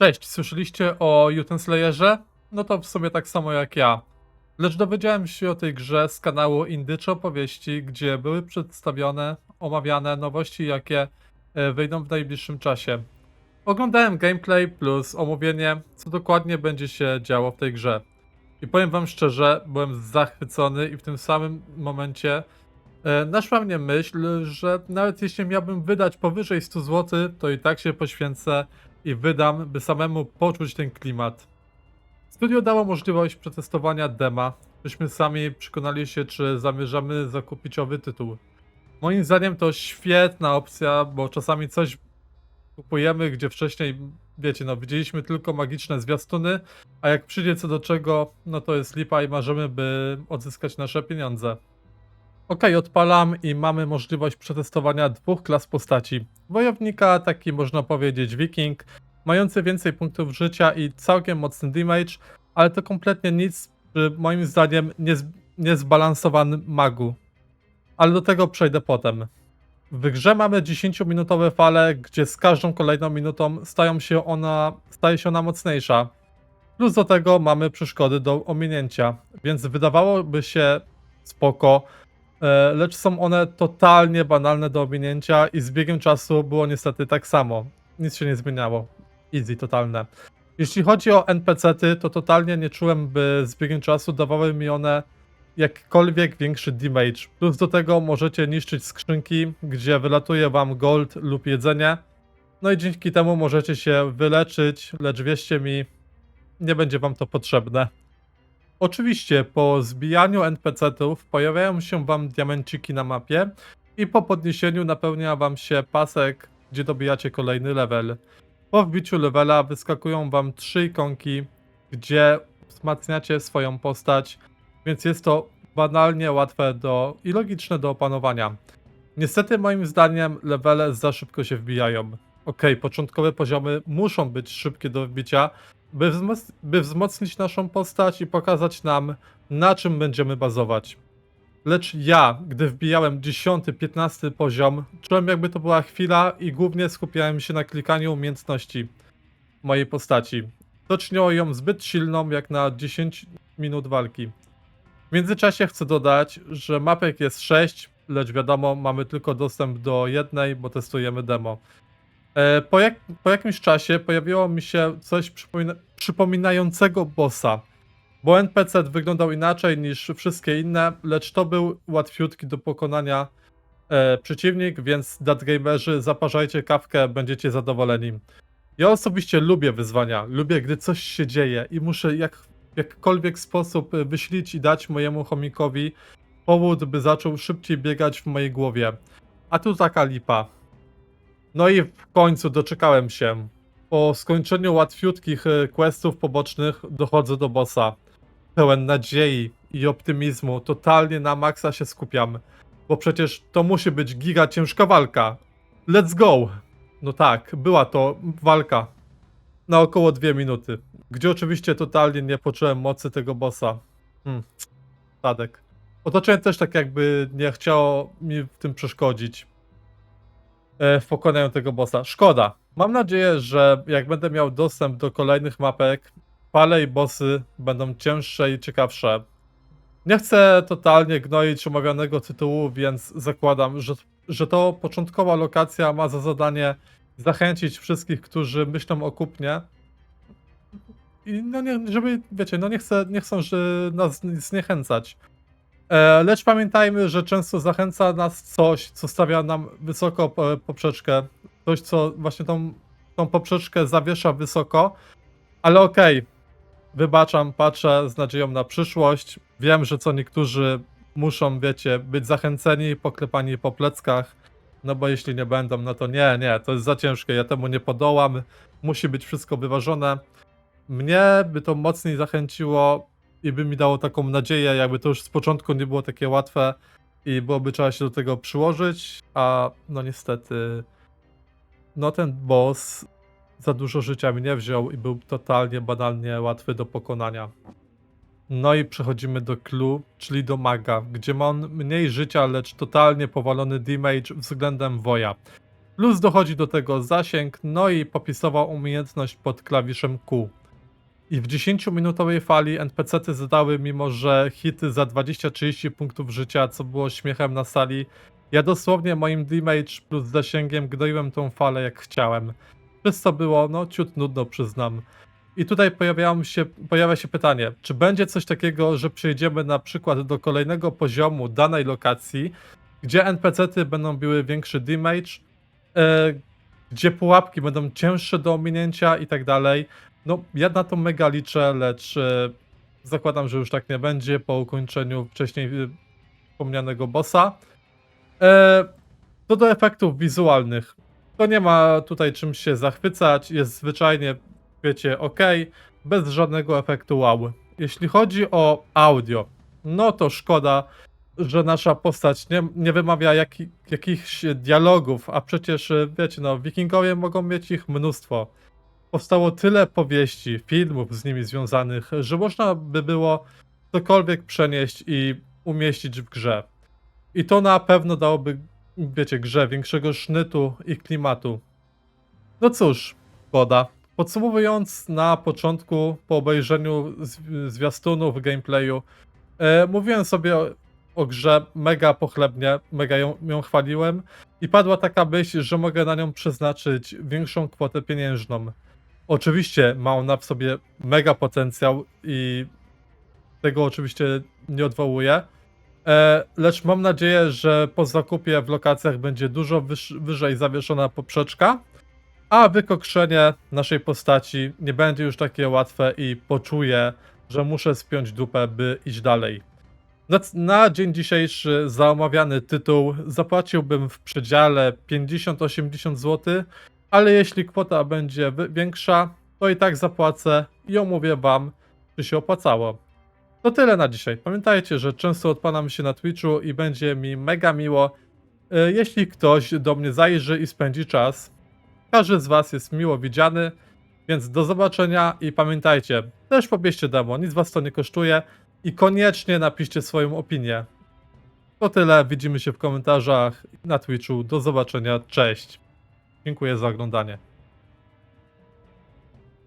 Cześć, słyszeliście o Jutenslayerze? No to w sumie tak samo jak ja. Lecz dowiedziałem się o tej grze z kanału Indycze Opowieści, gdzie były przedstawione, omawiane nowości, jakie e, wyjdą w najbliższym czasie. Oglądałem gameplay plus omówienie, co dokładnie będzie się działo w tej grze. I powiem wam szczerze, byłem zachwycony i w tym samym momencie e, naszła mnie myśl, że nawet jeśli miałbym wydać powyżej 100 zł, to i tak się poświęcę i wydam, by samemu poczuć ten klimat. Studio dało możliwość przetestowania dema, byśmy sami przekonali się, czy zamierzamy zakupić owy tytuł. Moim zdaniem to świetna opcja, bo czasami coś kupujemy, gdzie wcześniej, wiecie, no widzieliśmy tylko magiczne zwiastuny, a jak przyjdzie co do czego, no to jest lipa i marzymy, by odzyskać nasze pieniądze. Ok, odpalam i mamy możliwość przetestowania dwóch klas postaci. Wojownika, taki można powiedzieć wiking, mający więcej punktów życia i całkiem mocny damage, ale to kompletnie nic przy moim zdaniem niez, niezbalansowanym magu. Ale do tego przejdę potem. W grze mamy 10-minutowe fale, gdzie z każdą kolejną minutą stają się ona, staje się ona mocniejsza. Plus do tego mamy przeszkody do ominięcia, więc wydawałoby się spoko, lecz są one totalnie banalne do ominięcia i z biegiem czasu było niestety tak samo. Nic się nie zmieniało. Easy, totalne. Jeśli chodzi o NPC-ty, to totalnie nie czułem, by z biegiem czasu dawały mi one jakkolwiek większy damage. Plus do tego możecie niszczyć skrzynki, gdzie wylatuje wam gold lub jedzenie. No i dzięki temu możecie się wyleczyć, lecz wierzcie mi, nie będzie wam to potrzebne. Oczywiście po zbijaniu NPC-ów pojawiają się wam diamenciki na mapie i po podniesieniu napełnia wam się pasek, gdzie dobijacie kolejny level. Po wbiciu levela wyskakują wam trzy ikonki, gdzie wzmacniacie swoją postać, więc jest to banalnie łatwe do i logiczne do opanowania. Niestety moim zdaniem levele za szybko się wbijają. Ok, początkowe poziomy muszą być szybkie do wbicia, by, wzmoc- by wzmocnić naszą postać i pokazać nam, na czym będziemy bazować. Lecz ja, gdy wbijałem 10-15 poziom, czułem jakby to była chwila i głównie skupiałem się na klikaniu umiejętności mojej postaci. To czyniło ją zbyt silną jak na 10 minut walki. W międzyczasie chcę dodać, że mapek jest 6, lecz wiadomo, mamy tylko dostęp do jednej, bo testujemy demo. E, po, jak, po jakimś czasie pojawiło mi się coś przypomina przypominającego bossa. Bo NPC wyglądał inaczej niż wszystkie inne, lecz to był łatwiutki do pokonania e, przeciwnik, więc datgamerzy zaparzajcie kawkę, będziecie zadowoleni. Ja osobiście lubię wyzwania, lubię gdy coś się dzieje i muszę jak, w jakkolwiek sposób wyślić i dać mojemu chomikowi powód, by zaczął szybciej biegać w mojej głowie. A tu taka lipa. No i w końcu doczekałem się. Po skończeniu łatwiutkich e, questów pobocznych dochodzę do bossa. Pełen nadziei i optymizmu, totalnie na maksa się skupiam. Bo przecież to musi być giga ciężka walka. Let's go! No tak, była to walka. Na około dwie minuty. Gdzie oczywiście totalnie nie poczułem mocy tego bossa. Hmm. Tadek. Otoczenie też tak jakby nie chciało mi w tym przeszkodzić w pokonaniu tego bossa. Szkoda. Mam nadzieję, że jak będę miał dostęp do kolejnych mapek, fale i bossy będą cięższe i ciekawsze. Nie chcę totalnie gnoić omawianego tytułu, więc zakładam, że, że to początkowa lokacja ma za zadanie zachęcić wszystkich, którzy myślą o kupnie. I no nie, żeby, wiecie, no nie chcę, nie chcą że nas zniechęcać. E, lecz pamiętajmy, że często zachęca nas coś, co stawia nam wysoko po- poprzeczkę. Coś, co właśnie tą, tą poprzeczkę zawiesza wysoko. Ale okej, wybaczam, patrzę z nadzieją na przyszłość. Wiem, że co niektórzy muszą, wiecie, być zachęceni, poklepani po pleckach. No bo jeśli nie będą, no to nie, nie, to jest za ciężkie, ja temu nie podołam. Musi być wszystko wyważone. Mnie by to mocniej zachęciło i by mi dało taką nadzieję, jakby to już z początku nie było takie łatwe i byłoby trzeba się do tego przyłożyć, a no niestety no ten boss za dużo życia mi nie wziął i był totalnie banalnie łatwy do pokonania. No i przechodzimy do clue, czyli do maga, gdzie ma on mniej życia, lecz totalnie powalony damage względem woja. Plus dochodzi do tego zasięg, no i popisowa umiejętność pod klawiszem Q. I w 10-minutowej fali NPC-ty zadały, mimo że hity za 20-30 punktów życia, co było śmiechem na sali, ja dosłownie moim damage plus zasięgiem gnoiłem tą falę jak chciałem. Przez co było, no, ciut nudno przyznam. I tutaj się, pojawia się pytanie, czy będzie coś takiego, że przejdziemy na przykład do kolejnego poziomu danej lokacji, gdzie NPC-ty będą biły większy damage, e, gdzie pułapki będą cięższe do ominięcia i tak dalej. No, ja na to mega liczę, lecz e, zakładam, że już tak nie będzie po ukończeniu wcześniej e, wspomnianego bossa. E, co do efektów wizualnych, to nie ma tutaj czym się zachwycać, jest zwyczajnie, wiecie, ok, bez żadnego efektu wow. Jeśli chodzi o audio, no to szkoda, że nasza postać nie, nie wymawia jaki, jakichś dialogów, a przecież, e, wiecie, no, wikingowie mogą mieć ich mnóstwo. Powstało tyle powieści, filmów z nimi związanych, że można by było cokolwiek przenieść i umieścić w grze. I to na pewno dałoby, wiecie, grze większego sznytu i klimatu. No cóż, szkoda. Podsumowując, na początku, po obejrzeniu zwiastunów gameplayu, e, mówiłem sobie o, grze mega pochlebnie, mega ją, ją chwaliłem i padła taka myśl, że mogę na nią przeznaczyć większą kwotę pieniężną. Oczywiście ma ona w sobie mega potencjał i tego oczywiście nie odwołuję. E, lecz mam nadzieję, że po zakupie w lokacjach będzie dużo wyż, wyżej zawieszona poprzeczka, a wykokszenie naszej postaci nie będzie już takie łatwe i poczuję, że muszę spiąć dupę, by iść dalej. Na, na dzień dzisiejszy za omawiany tytuł zapłaciłbym w przedziale 50-80 zł, ale jeśli kwota będzie większa, to i tak zapłacę i omówię wam, czy się opłacało. To tyle na dzisiaj. Pamiętajcie, że często odpalam się na Twitchu i będzie mi mega miło, e, jeśli ktoś do mnie zajrzy i spędzi czas. Każdy z Was jest miło widziany, więc do zobaczenia i pamiętajcie, też pobierzcie demo, nic Was to nie kosztuje i koniecznie napiszcie swoją opinię. To tyle, widzimy się w komentarzach na Twitchu. Do zobaczenia, cześć. Dziękuję za oglądanie.